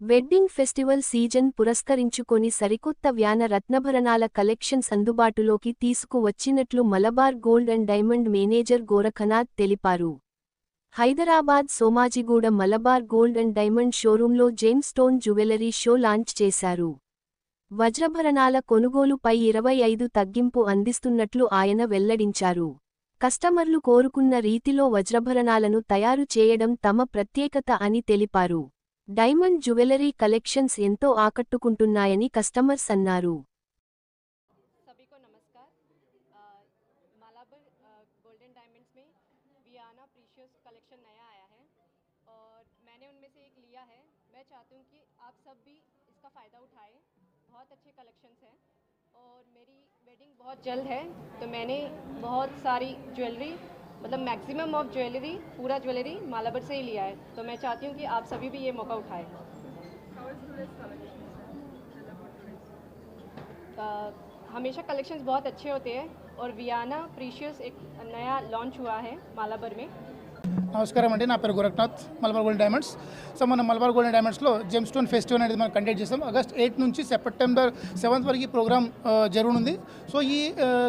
Wedding festival season పురస్కరించుకొని సరికొత్త వ్యాన రత్నభరణాల కలెక్షన్స్ అందుబాటులోకి తీసుకువచ్చినట్లు Malabar gold and diamond manager Gorakhnath తెలిపారు. Hyderabad Somajiguda Malabar gold and diamond షోరూంలో జేమ్స్టోన్ జ్యువెలరీ షో లాంచ్ చేశారు. వజ్రభరణాల కొనుగోలుపై ఇరవై ఐదు తగ్గింపు అందిస్తున్నట్లు ఆయన వెల్లడించారు. కస్టమర్లు కోరుకున్న రీతిలో వజ్రభరణాలను తయారు చేయడం తమ ప్రత్యేకత అని తెలిపారు. డైమండ్ జ్యువెలరీ కలెక్షన్స్ ఎంతో ఆకట్టుకుంటున్నాయని కస్టమర్స్ అన్నారు सभी को नमस्कार अ, मालाबर गोल्डन डायमंड्स में वियाना प्रीशियस कलेक्शन नया आया है और मैंने उनमें से एक लिया है मैं चाहती हूँ कि आप सब भी इसका फ़ायदा उठाएं बहुत अच्छे कलेक्शंस हैं और मेरी वेडिंग बहुत जल्द है तो मैंने बहुत सारी ज्वेलरी मतलब मैक्सिमम ऑफ़ ज्वेलरी पूरा ज्वेलरी मालाबर से ही लिया है। तो मैं चाहती हूँ कि आप सभी भी ये मौका उठाएँ। हमेशा कलेक्शंस बहुत अच्छे होते हैं और वियाना प्रीशियस एक नया लॉन्च हुआ है मालाबर में। నమస్కారం అండి. నా పేరు Gorakhnath Malabar Gold Diamonds. So మనం మలబార్ గోల్డ్ డైమండ్స్లో జెమ్ స్టోన్ ఫెస్టివల్ అనేది మనం కండక్ట్ చేస్తాం. ఆగస్ట్ ఎయిట్ నుంచి సెప్టెంబర్ సెవెంత్ వరకు ఈ ప్రోగ్రామ్ జరుగునుంది. సో ఈ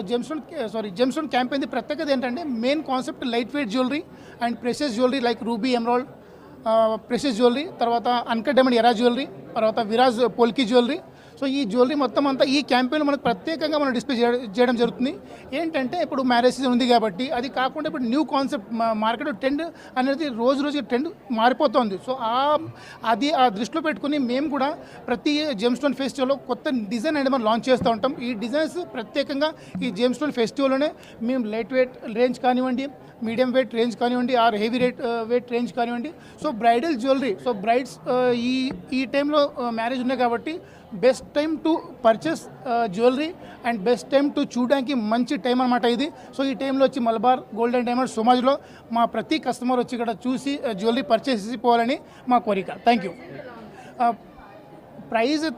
gem stone sorry gem stone campaign ప్రత్యేకత ఏంటంటే main concept lightweight jewellery and precious jewellery like ruby emerald precious jewellery తర్వాత అన్కట్ డైమండ్ ఎరా జ్యువెలరీ తర్వాత విరాజ్ పోల్కి జ్యువెలరీ సో ఈ జ్యువెలరీ మొత్తం అంతా ఈ క్యాంపెయిన్ మనకు ప్రత్యేకంగా మనం డిస్ప్లే చేయడం జరుగుతుంది. ఏంటంటే ఇప్పుడు మ్యారేజ్ సీజన్ ఉంది కాబట్టి అది కాకుండా ఇప్పుడు న్యూ కాన్సెప్ట్ మార్కెట్ ట్రెండ్ అనేది రోజు రోజు ట్రెండ్ మారిపోతుంది. సో ఆ అది ఆ దృష్టిలో పెట్టుకుని మేము కూడా ప్రతి జేమ్ స్టోన్ ఫెస్టివల్లో కొత్త డిజైన్ అనేది మనం లాంచ్ చేస్తూ ఉంటాం. ఈ డిజైన్స్ ప్రత్యేకంగా ఈ జేమ్ స్టోన్ ఫెస్టివల్లోనే మేము లైట్ వెయిట్ రేంజ్ కానివ్వండి మీడియం వెయిట్ రేంజ్ కానివ్వండి or heavy rate weight range కానివ్వండి. So bridal jewellery so brides ఈ ఈ టైంలో మ్యారేజ్ ఉన్నాయి కాబట్టి best time to purchase jewellery and best time to చూడడానికి మంచి టైం అనమాట ఇది. సో ఈ టైంలో వచ్చి మలబార్ గోల్డ్ అండ్ డైమండ్ సుమాజ్లో మా ప్రతి కస్టమర్ వచ్చి ఇక్కడ చూసి జ్యువెలరీ పర్చేస్ చేసి పోవాలని మా కోరిక. థ్యాంక్ యూ ప్రైజ్ అయితే